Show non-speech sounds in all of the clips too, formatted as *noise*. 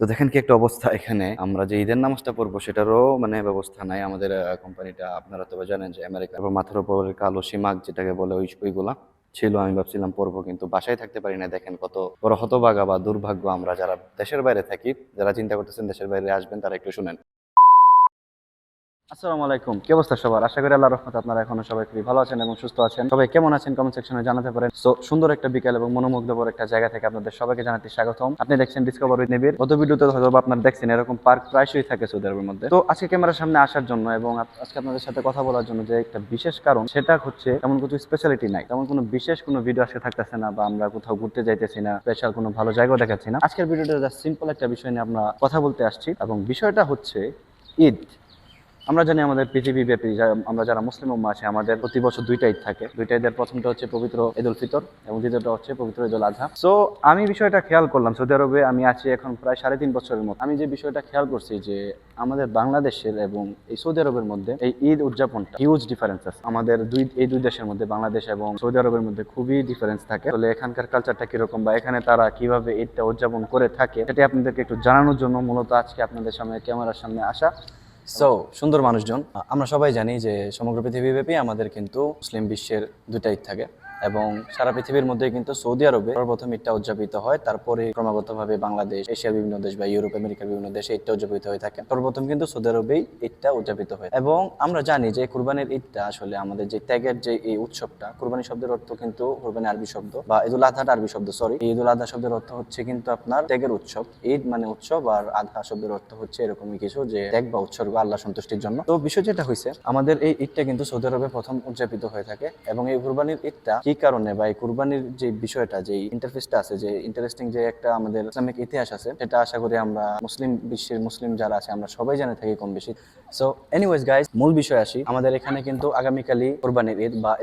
তো দেখেন কি একটা অবস্থা এখানে। আমরা যে ঈদের নামাজটা পড়ব সেটারও মানে ব্যবস্থা নাই। আমাদের কোম্পানিটা আপনারা তো জানেন যে আমেরিকা মাথার উপর কালো সীমাক যেটাকে বলে ওই ওইগুলা ছিল, আমি ভাবছিলাম পড়ব কিন্তু বাসায় থাকতে পারি না দেখেন কত বড় হতবাগা বা দুর্ভাগ্য আমরা যারা দেশের বাইরে থাকি, যারা চিন্তা করতেছেন দেশের বাইরে আসবেন তারা একটু শুনেন। আসসালামু আলাইকুম। কি অবস্থা সবার? আশা করি আল্লাহ রহমত আপনারা এখনও সবাই খুবই ভালো আছেন এবং সুস্থ আছেন। সবাই কেমন আছেন কমেন্ট সেকশনে জানাতে পারেন। সো, সুন্দর একটা বিকেল এবং মনোমুগ্ধকর একটা জায়গা থেকে আপনাদের সবাইকে জানাতে স্বাগতম। আপনি দেখছেন ডিসকভার উইথ নেবির গত ভিডিওতে হয়তো আপনারা দেখছেন এরকম পার্ক প্রায়শই থাকে সৌদি আরবের মধ্যে। তো আজকে ক্যামেরার সামনে আসার জন্য এবং আজকে আপনাদের সাথে কথা বলার জন্য যে একটা বিশেষ কারণ, সেটা হচ্ছে তেমন কিছু স্পেশালিটি নাই। তেমন কোনো বিশেষ কোনো ভিডিও আজকে থাকতেছে না বা আমরা কোথাও ঘুরতে যাইতেছি না স্পেশাল কোনো ভালো জায়গাও দেখাচ্ছি না। আজকের ভিডিওটা সিম্পল একটা বিষয় নিয়ে আমরা কথা বলতে আসছি এবং বিষয়টা হচ্ছে ঈদ। আমরা জানি আমাদের পৃথিবী ব্যাপী আমরা যারা মুসলিম উম্মা আছে, আমাদের প্রতি বছর দুইটা ঈদ থাকে। দুইটা ঈদের প্রথমটা হচ্ছে পবিত্র ঈদ উল ফিতর এবং দ্বিতীয়টা হচ্ছে পবিত্র ঈদ উল আজহা সো আমি বিষয়টা খেয়াল করলাম, সৌদি আরবে আমি আছি এখন প্রায় সাড়ে তিন বছরের মতো। আমি যে বিষয়টা খেয়াল করছি যে আমাদের বাংলাদেশের এবং এই সৌদি আরবের মধ্যে এই ঈদ উদযাপনটা হিউজ ডিফারেন্স আছে আমাদের দুই, এই দুই দেশের মধ্যে, বাংলাদেশ এবং সৌদি আরবের মধ্যে খুবই ডিফারেন্স থাকে। তাহলে এখানকার কালচারটা কীরকম বা এখানে তারা কীভাবে ঈদটা উদযাপন করে থাকে, সেটা আপনাদেরকে একটু জানানোর জন্য মূলত আজকে আপনাদের সামনে, ক্যামেরার সামনে আসা। সো সুন্দর মানুষজন। আমরা সবাই জানি যে সমগ্র পৃথিবীব্যাপী আমাদের কিন্তু মুসলিম বিশ্বের দুটা ঈদ থাকে। এবং সারা পৃথিবীর মধ্যে কিন্তু সৌদি আরবে সর্বপ্রথম ঈদটা উদযাপিত হয়। তারপরে ক্রমাগতভাবে বাংলাদেশ, এশিয়ার বিভিন্ন দেশ বা ইউরোপ, আমেরিকার বিভিন্ন দেশে ঈদটা উদযাপিত হয়ে থাকে। সর্বপ্রথম কিন্তু সৌদি আরবেই ঈদটা উদযাপিত হয়। এবং আমরা জানি যে কুরবানির ঈদটা আসলে আমাদের যে ত্যাগের যে এই উৎসবটা, কুরবানি শব্দের অর্থ কিন্তু কুরবানি আরবি শব্দ বা ঈদুল আজহাটা আরবি শব্দ সরি ঈদুল আজহা শব্দের অর্থ হচ্ছে কিন্তু আপনার ত্যাগের উৎসব। ঈদ মানে উৎসব আর আধা শব্দের অর্থ হচ্ছে এরকমই কিছু যে ত্যাগ বা উৎসর্গ আল্লাহ সন্তুষ্টির জন্য। তো বিষয় যেটা হয়েছে আমাদের এই ঈদটা কিন্তু সৌদি আরবে প্রথম উদযাপিত হয়ে থাকে এবং এই কুরবানির ঈদটা কি কারণে বা এই কুরবানির যে বিষয়টা, যে ইন্টারফেসটা আছে, যে ইন্টারেস্টিং যে একটা আমাদের ইসলামিক ইতিহাস আছে, সেটা আশা করি আমরা মুসলিম বিশ্বের মুসলিম যারা আছে, আমরা সবাই জানে থাকি কম বেশি। সো এনিওয়েজ গাইস মূল বিষয় আসি। আমাদের এখানে কিন্তু আগামীকালই কোরবানির ঈদ বা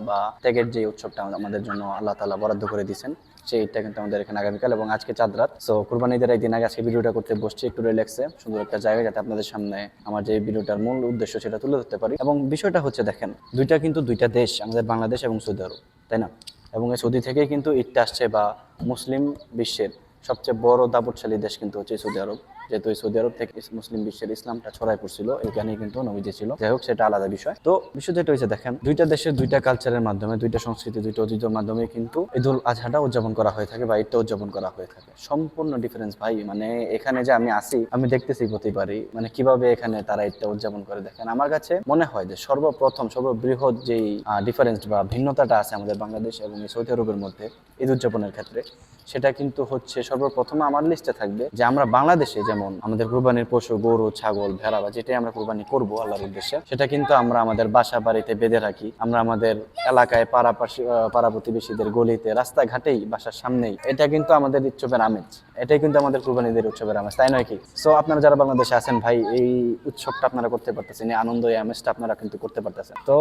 বা- ত্যাগের যে উৎসবটা আমাদের জন্য আল্লাহ তাআলা বরাদ্দ করে দিয়েছেন, সেই ঈদটা কিন্তু আমাদের এখানে আগামীকাল এবং আজকে চাঁদ রাত। সো কুরবানি ঈদের আগে আজকে ভিডিওটা করতে বসছি, একটু রিল্যাক্সে সুন্দর একটা জায়গা যাতে আপনাদের সামনে আমার যে ভিডিওটার মূল উদ্দেশ্য সেটা তুলে ধরতে পারি। এবং বিষয়টা হচ্ছে, দেখেন, দুইটা কিন্তু দুইটা দেশ, আমাদের বাংলাদেশ এবং সৌদি আরব, তাই না? এবং এই সৌদি থেকেই কিন্তু ঈদটা আসছে বা মুসলিম বিশ্বের সবচেয়ে বড় দাপটশালী দেশ কিন্তু হচ্ছে সৌদি আরব। যেহেতু সৌদি আরব থেকে মুসলিম বিশ্বের ইসলামটা ছড়াই পড়ছিল এখানেই কিন্তু নবীজি ছিল। যাই হোক, সেটা আলাদা বিষয়। তো বিষয় যেটা হয়েছে, দেখেন, দুইটা দেশের দুইটা কালচারের মাধ্যমে, দুইটা সংস্কৃতি, দুইটা ঐতিহ্যের মাধ্যমে কিন্তু ঈদুল আজহাটা উদযাপন করা হয়ে থাকে বা ঈদটা উদযাপন করা হয়ে থাকে। সম্পূর্ণ ডিফারেন্স ভাই। মানে এখানে যে আমি আসি, আমি দেখতেছি প্রতিবারই মানে কীভাবে এখানে তারা ঈদটা উদযাপন করে, দেখেন। আমার কাছে মনে হয় যে সর্বপ্রথম, সর্ববৃহৎ যেই ডিফারেন্স বা ভিন্নতাটা আছে আমাদের বাংলাদেশ এবং সৌদি আরবের মধ্যে ঈদ উদযাপনের ক্ষেত্রে। সেটা কিন্তু হচ্ছে সর্বপ্রথম আমার লিস্টে থাকবে যে আমরা বাংলাদেশে যেমন আমাদের কুরবানির পশু গরু ছাগল ভেড়া বা যেটাই আমরা কুরবানি করব আল্লাহর উদ্দেশ্যে সেটা কিন্তু আমরা আমাদের বাসা বাড়িতে বেঁধে রাখি। আমরা আমাদের এলাকায় পাড়া পাশি আহ, পাড়া প্রতিবেশীদের গলিতে রাস্তাঘাটেই বাসার সামনেই এটা কিন্তু আমাদের উৎসবের আমেজ। এটাই কিন্তু আমাদের কুরবানিদের উৎসবের আমেজ তাই নয় কি? সো আপনারা যারা বাংলাদেশে আছেন ভাই এই উৎসবটা আপনারা করতে পারতেছেন এই আনন্দ এই আমেজটা আপনারা কিন্তু করতে পারতেছেন। তো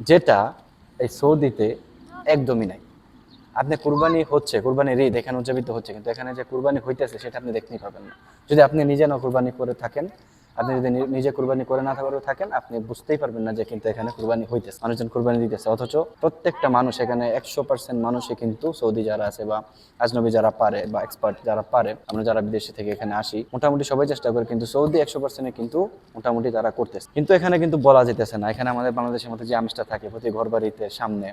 যেটা এই সৌদিতে একদমই নাই। আপনি কুরবানি হচ্ছে, কুরবানির ঈদ এখানে উদযাপিত হচ্ছে, কিন্তু এখানে যে কুরবানি হইতেছে সেটা আপনি দেখতেই পাবেন না। যদি আপনি নিজে না কুরবানি করে থাকেন, আপনি যদি নিজে কুরবানি করে না করে থাকেন, আপনি বুঝতেই পারবেন না যে কিন্তু এখানে কুরবানি হইতেছে, মানুষজন কুরবানি দিতেছে। অথচ প্রত্যেকটা মানুষ এখানে একশো পার্সেন্ট মানুষই কিন্তু সৌদি যারা আছে বা আজনবী যারা পারে বা এক্সপার্ট যারা পারে, আমরা যারা বিদেশে থেকে এখানে আসি, মোটামুটি সবাই চেষ্টা করে কিন্তু সৌদি একশো পার্সেন্টে কিন্তু মোটামুটি তারা করতেছে। কিন্তু এখানে কিন্তু বলা যেতেছে না। এখানে আমাদের বাংলাদেশের মধ্যে যে আমিষটা থাকে প্রতি ঘর বাড়িতে সামনে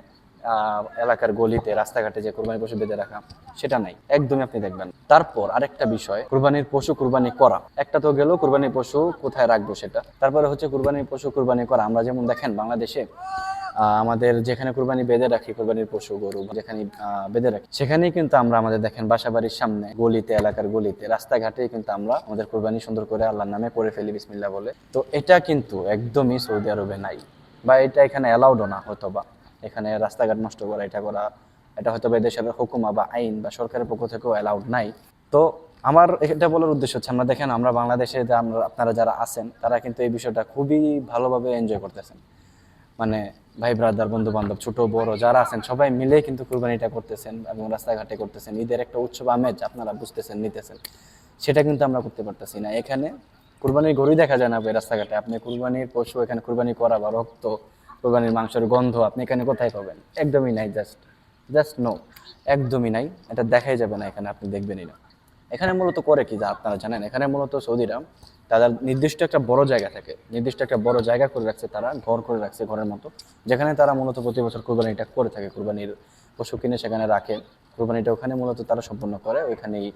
এলাকার গলিতে, রাস্তাঘাটে যে কুরবানি পশু বেঁধে রাখা, সেটা নাই। একদমই আপনি দেখবেন তারপর আরেকটা বিষয়, কুরবানির পশু কুরবানি করা। একটা তো গেল, কোরবানির পশু কোথায় রাখব সেটা? তারপরে হচ্ছে কোরবানির পশু কুরবানি করা। আমরা যেমন দেখেন বাংলাদেশে আমাদের যেখানে কোরবানি বেঁধে রাখি, কোরবানির পশু, গরু, যেখানে বেঁধে রাখি, সেখানেই কিন্তু আমরা আমাদের দেখেন বাসা বাড়ির সামনে, গলিতে, এলাকার গলিতে রাস্তাঘাটে কিন্তু আমরা আমাদের কোরবানি সুন্দর করে আল্লাহর নামে করে ফেলি বিসমিল্লা বলে। তো এটা কিন্তু একদমই সৌদি আরবে নাই। বা এটা এখানে অ্যালাউডও না হয়তো বা এখানে রাস্তাঘাট নষ্ট করা, এটা করা, এটা হয়তো বা দেশের হুকুমা বা আইন বা সরকারের পক্ষ থেকেও অ্যালাউড নাই। তো আমার এটা বলার উদ্দেশ্য হচ্ছে, আমরা দেখেন, আমরা বাংলাদেশে যে আমরা, আপনারা যারা আছেন, তারা কিন্তু এই বিষয়টা খুবই ভালোভাবে এনজয় করতেছেন। মানে ভাই ব্রাদার বন্ধু বান্ধব ছোট, বড়, যারা আছেন, সবাই মিলে কিন্তু কুরবানিটা করতেছেন এবং রাস্তাঘাটে করতেছেন। ঈদের একটা উৎসব আমেজ আপনারা বুঝতেছেন, নিতেছেন। সেটা কিন্তু আমরা করতে পারতেছি না। এখানে কুরবানির গরুই দেখা যায় না রাস্তাঘাটে। আপনি কুরবানির পশু এখানে কুরবানি করা বা রক্ত কুরবানির মাংসের গন্ধ আপনি এখানে কোথায় পাবেন? একদমই নাই জাস্ট জাস্ট নো একদমই নাই। এটা দেখাই যাবে না এখানে, আপনি দেখবেনই না। এখানে মূলত করে কি যা আপনারা জানেন? এখানে মূলত সৌদিরা তাদের নির্দিষ্ট একটা বড় জায়গা থাকে, নির্দিষ্ট একটা বড় জায়গা করে রাখছে তারা, ঘর করে রাখছে ঘরের মতো, যেখানে তারা মূলত প্রতি বছর কোরবানিটা করে থাকে, কোরবানির পশু কিনে সেখানে রাখে। কোরবানিটা ওখানে মূলত তারা সম্পূর্ণ করে, ওইখানেই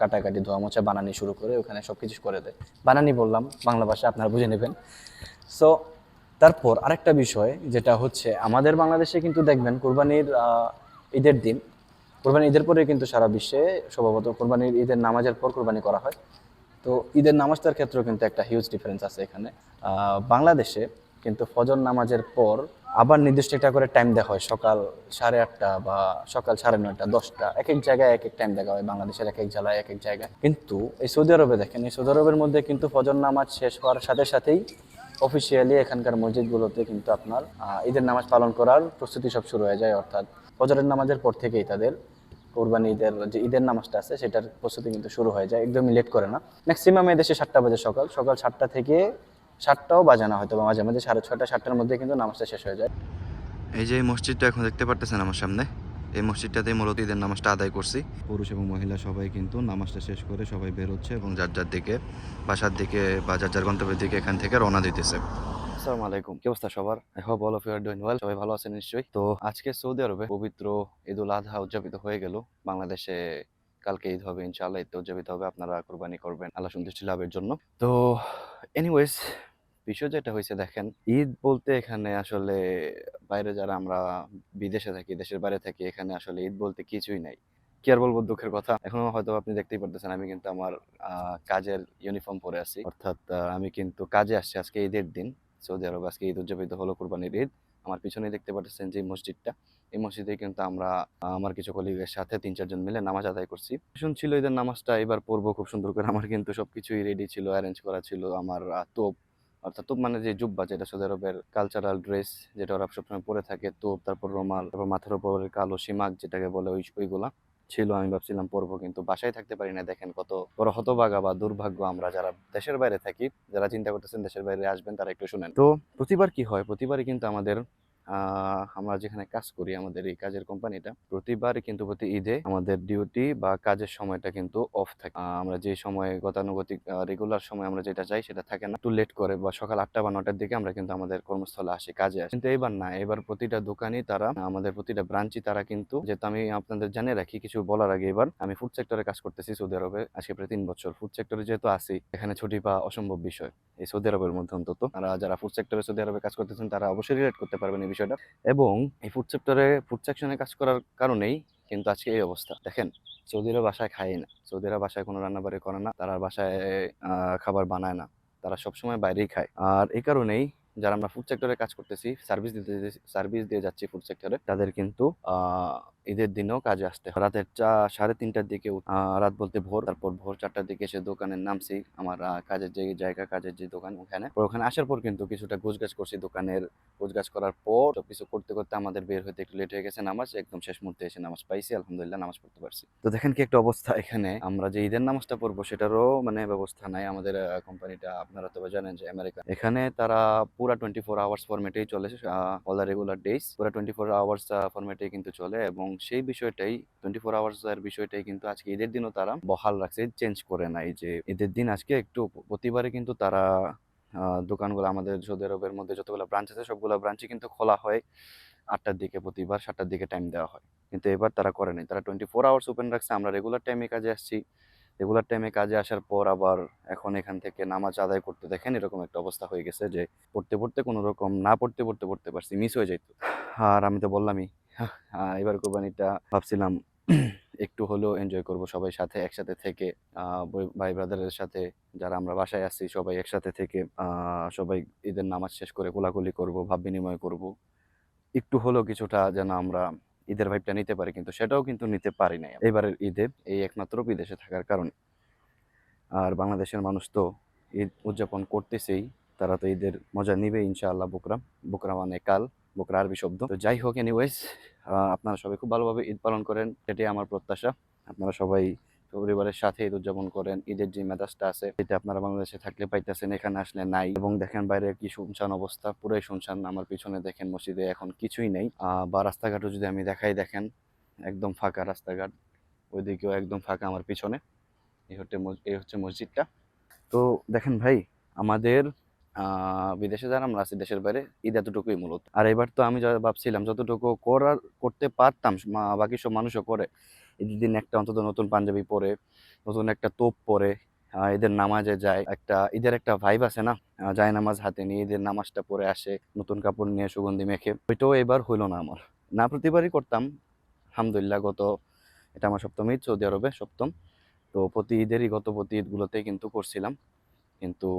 কাটাকাটি ধোয়া মোছা বানানি শুরু করে, ওখানে সব কিছু করে দেয়। বানানি বললাম, বাংলা ভাষা আপনারা বুঝে নেবেন। সো তারপর আরেকটা বিষয়, যেটা হচ্ছে আমাদের বাংলাদেশে কিন্তু দেখবেন কোরবানির ঈদের দিন কোরবানি ঈদের পরে কিন্তু সারা বিশ্বে স্বভাবত কোরবানির ঈদের নামাজের পর কোরবানি করা হয়। তো ঈদের নামাজটার ক্ষেত্রেও কিন্তু একটা হিউজ ডিফারেন্স আছে এখানে। বাংলাদেশে কিন্তু ফজর নামাজের পর আবার নির্দিষ্ট একটা করে টাইম দেখা হয়, সকাল সাড়ে আটটা বা সকাল সাড়ে নয়টা, দশটা, এক এক জায়গায় এক এক টাইম দেখা হয়, বাংলাদেশের এক এক জেলায় এক এক জায়গায়। কিন্তু এই সৌদি আরবে দেখেন, এই সৌদি আরবের মধ্যে কিন্তু ফজর নামাজ শেষ হওয়ার সাথে সাথেই অফিসিয়ালি এখানকার মসজিদগুলোতে কিন্তু আপনার ঈদের নামাজ পালন করার প্রস্তুতি সব শুরু হয়ে যায়, অর্থাৎ ফজরের নামাজের পর থেকেই তাদের কোরবানি ঈদের যে ঈদের নামাজটা আছে, সেটার প্রস্তুতি কিন্তু শুরু হয়ে যায়, একদমই লেট করে না। ম্যাক্সিমাম এদেশে সাতটা বাজে সকাল সকাল সাতটা থেকে সাতটাও বাজে না, হয়তো বা মাঝে মাঝে সাড়ে ছয়টা, সাতটার মধ্যে কিন্তু নামাজটা শেষ হয়ে যায়। এই যে মসজিদটা এখন দেখতে পারতেছেন আমার সামনে। এই মসজিদটাতে মূলত ঈদের নামাজটা আদায় করছি। পুরুষ এবং মহিলা সবাই কিন্তু নামাজটা শেষ করে সবাই বেরোচ্ছে এবং যার যার দিকে বাসার দিকে বা যার যার গন্তব্যের দিকে এখান থেকে রওনা দিতেছে। আসসালামু আলাইকুম কি অবস্থা সবার? I hope all of you are doing well সবাই ভালো আছেন নিশ্চয়ই। তো আজকে সৌদি আরবে পবিত্র ঈদ উল আজহা উদযাপিত হয়ে গেল। বাংলাদেশে কালকে ঈদ হবে ইনশাআল্লাহ ঈদ উদযাপিত হবে আপনারা কোরবানি করবেন আল্লাহ সন্তুষ্টি লাভের জন্য। তো এনিওয়েজ বিষয় যেটা হয়েছে দেখেন, ঈদ বলতে এখানে আসলে বাইরে যারা আমরা বিদেশে থাকি, দেশের বাইরে থাকি, এখানে আসলে ঈদ বলতে কিছুই নাই। কি আর বলব দুঃখের কথা? এখনও হয়তো আপনি দেখতেই পারতেছেন, আমি কিন্তু আমার কাজের ইউনিফর্ম পরে আছি। অর্থাৎ আমি কিন্তু কাজে আসছি আজকে ঈদের দিন। সৌদি আরব আজকে ঈদ উদযাপিত হলো কুরবানির ঈদ। আমার পিছনে দেখতে পাচ্ছেন যে মসজিদটা। এই মসজিদে কিন্তু আমরা, আমার কিছু কলিগের সাথে তিন, চারজন মিলে নামাজ আদায় করছি। শুনছিল ঈদের নামাজটা, এবার পড়ব খুব সুন্দর করে। আমার কিন্তু সবকিছুই রেডি ছিল অ্যারেঞ্জ করা ছিল। আমার তোপ অর্থাৎ তোপ মানে যে জুব্বা যেটা সৌদি আরবের কালচারাল ড্রেস যেটা ওরা সবসময় পরে থাকে, তোপ, তারপর রোমাল, তারপর মাথার উপর কালো সিমাক যেটাকে বলে ওই ওইগুলা ছিল, আমি ভাবছিলাম পরবো কিন্তু বাসায় থাকতে পারি না। দেখেন কত বড় হতভাগা বা দুর্ভাগ্য আমরা যারা দেশের বাইরে থাকি, যারা চিন্তা করতেছেন দেশের বাইরে আসবেন, তারা একটু শুনেন। তো প্রতিবার কি হয়? প্রতিবারই কিন্তু আমাদের আমরা যেখানে কাজ করি আমাদের এই কাজের কোম্পানিটা প্রতিবারই কিন্তু প্রতি ঈদে আমাদের ডিউটি বা কাজের সময়টা কিন্তু অফ থাকে। আমরা যে সময় গতানুগতিক রেগুলার সময় আমরা যেটা চাই সেটা থাকে না। একটু লেট করে বা সকাল আটটা বা নটার দিকে আমরা কিন্তু আমাদের কর্মস্থলে আসি, কাজে আসি। কিন্তু এবার না, এবার প্রতিটা দোকানই তারা, আমাদের প্রতিটা ব্রাঞ্চই তারা কিন্তু, যেহেতু আমি আপনাদের জানিয়ে রাখি, কিছু বলার আগে এবার আমি ফুড সেক্টরে কাজ করতেছি সৌদি আরবে আজকে প্রায় তিন বছর। ফুড সেক্টরে যেহেতু আসি এখানে ছুটি পাওয়া অসম্ভব বিষয়। এই সৌদি আরবের মধ্যে অন্তত। তারা যারা ফুড সেক্টরে সৌদি আরবে কাজ করতেছেন, তারা অবশ্যই রিলেট করতে পারবেন এই বিষয়টা। এবং এই ফুড সেক্টরে ফুড সেকশনে কাজ করার কারণেই কিন্তু আজকে এই অবস্থা। দেখেন, সৌদিরা বাসায় খায় না। সৌদিরা বাসায় কোনো রান্নাবাড়ি করে না। তারা বাসায় খাবার বানায় না। তারা সবসময় বাইরেই খায়। আর এই কারণেই যারা আমরা ফুড সেক্টরে কাজ করতেছি সার্ভিস দিতে সার্ভিস দিয়ে যাচ্ছি ফুড সেক্টরে তাদের কিন্তু ঈদের দিনেও কাজে আসতে রাতের চা সাড়ে তিনটার দিকে রাত বলতে ভোর, তারপর ভোর চারটার দিকে এসে দোকানে নামছি। আমার কাজের যে জায়গা, কাজের যে দোকান, ওখানে। ওখানে আসার পর কিন্তু কিছুটা গোছগাছ করছি। দোকানের গোছগাছ করার পর কিছু করতে করতে আমাদের বের হতে একটু লেট হয়ে গেছে নামাজ। একদম শেষ মুহূর্তে এসে নামাজ পাইছি। আলহামদুলিল্লাহ, নামাজ পড়তে পারছি। তো দেখেন কি একটা অবস্থা এখানে। আমরা যে ঈদের নামাজটা পড়ব, সেটারও মানে ব্যবস্থা নাই। আমাদের কোম্পানিটা আপনারা তো জানেন যে আমেরিকা এখানে তারা পুরা টোয়েন্টি ফোর আওয়ার্স ফরম্যাটেই চলে অল দ্য রেগুলার ডেজ পুরা টোয়েন্টি ফোর আওয়ার্স ফরম্যাটেই কিন্তু চলে এবং সেই বিষয়টাই টোয়েন্টি ফোর আওয়ার্স এর বিষয়টাই কিন্তু আজকে ঈদের দিনও তারা বহাল রাখছে চেঞ্জ করে নাই যে ঈদের দিন আজকে একটু প্রতিবারে কিন্তু তারা দোকানগুলো আমাদের সৌদি আরবের মধ্যে যতগুলো ব্রাঞ্চ আছে সবগুলো ব্রাঞ্চই কিন্তু খোলা হয়। আটটার দিকে প্রতিবার, সাতটার দিকে টাইম দেওয়া হয়। কিন্তু এবার তারা করে নাই। তারা টোয়েন্টি ফোর আওয়ার্স ওপেন রাখছে, আমরা রেগুলার টাইমে কাজে আসছি। রেগুলার টাইমে কাজে আসার পর আবার এখন এখান থেকে নামাজ আদায় করতে দেখেন এরকম একটা অবস্থা হয়ে গেছে যে পড়তে পড়তে কোনো রকম না পড়তে পড়তে পড়তে পারছি মিস হয়ে যাইতো। আর আমি তো বললামই এবার কোরবানিটা ভাবছিলাম *clears throat* একটু হলেও এনজয় করব সবাই সাথে, একসাথে থেকে ভাই ব্রাদারের সাথে যারা আমরা বাসায় আসছি সবাই একসাথে থেকে সবাই ঈদের নামাজ শেষ করে কোলাকুলি করব, ভাব বিনিময় করব। একটু হলেও কিছুটা যেন আমরা ঈদের ভাইবটা নিতে পারি, কিন্তু সেটাও কিন্তু নিতে পারি না এবারের ঈদে এই একমাত্র বিদেশে থাকার কারণে। আর বাংলাদেশের মানুষ তো ঈদ উদযাপন করতেছেই, তারা তো ঈদের মজা নিবে ইনশাআল্লাহ, বুকরা বুকরা মানে কাল। বুকরা আরবি শব্দ। তো যাই হোক এনিওয়েজ আপনারা সবাই খুব ভালোভাবে ঈদ পালন করেন সেটাই আমার প্রত্যাশা। আপনারা সবাই পরিবারের সাথে ঈদ উদযাপন করেন, ঈদের যে মেজাজটা আছে, সেটা আপনারা বাংলাদেশে থাকলে পাইতেছেন, এখানে আসলে নাই। এবং দেখেন বাইরে কি শুনশান অবস্থা, পুরোই শুনশান, আমার পিছনে দেখেন মসজিদে এখন কিছুই নেই। বা রাস্তাঘাটও যদি আমি দেখাই, দেখেন একদম ফাঁকা রাস্তাঘাট, ওইদিকেও একদম ফাঁকা আমার পিছনে। এই হচ্ছে এই হচ্ছে মসজিদটা। তো দেখেন ভাই, আমাদের বিদেশে যারা আমরা আছি, দেশের বাইরে, ঈদ এতটুকুই মূলত। আর এবার তো আমি ভাবছিলাম, যতটুকু করার করতে পারতাম বাকি সব মানুষও করে, ঈদের দিন একটা অন্তত নতুন পাঞ্জাবি পরে, নতুন একটা তোপ পরে ঈদের নামাজে যায়। একটা, ঈদের একটা ভাইব আছে না? যায় নামাজ হাতে নিয়ে ঈদের নামাজটা পরে আসে, নতুন কাপড় নিয়ে সুগন্ধি মেখে। ওইটাও এবার হইল না আমার। না প্রতিবারই করতাম, আলহামদুলিল্লাহ গত, এটা আমার সপ্তম ঈদ, সৌদি আরবে সপ্তম। তো প্রতি ঈদেরই গত প্রতি ঈদগুলোতে কিন্তু করছিলাম। কিন্তু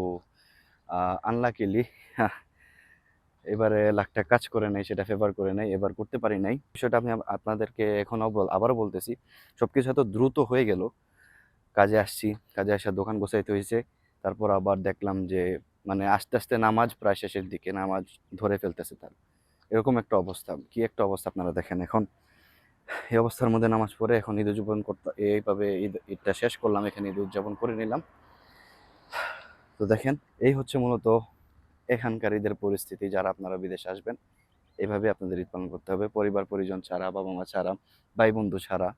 আনলাকিলি এবারে লাখটা কাজ করে নাই, সেটা ফেভার করে নাই, এবার করতে পারি নাই। বিষয়টা আমি আপনাদেরকে এখনও বল আবারও বলতেছি সব কিছু এত দ্রুত হয়ে গেল, কাজে আসছি, কাজে আসার দোকান গোছাইতে হয়েছে তারপর আবার দেখলাম যে মানে আস্তে আস্তে নামাজ প্রায় শেষের দিকে, নামাজ ধরে ফেলতেছে তার। এরকম একটা অবস্থা, কি একটা অবস্থা আপনারা দেখেন এখন। এই অবস্থার মধ্যে নামাজ পড়ে এখন ঈদ উদযাপন করতে এইভাবে ঈদ, ঈদটা শেষ করলাম, এখানে ঈদ উদযাপন করে নিলাম। তো দেখেন, এই হচ্ছে মূলত এখানকার ঈদের পরিস্থিতি, যারা আপনারা বিদেশে আসবেন, এভাবে আপনাদের ঈদ পালন করতে হবে। পরিবার, পরিজন ছাড়া বাবা মা ছাড়া ভাই বন্ধু ছাড়া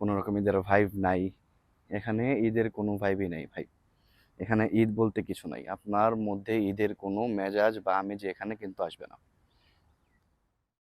কোনো রকম ঈদের ভাইব নাই। এখানে ঈদের কোনো ভাইবই নাই ভাই। এখানে ঈদ বলতে কিছু নাই। আপনার মধ্যে ঈদের কোনো মেজাজ বা আমেজ এখানে কিন্তু আসবে না।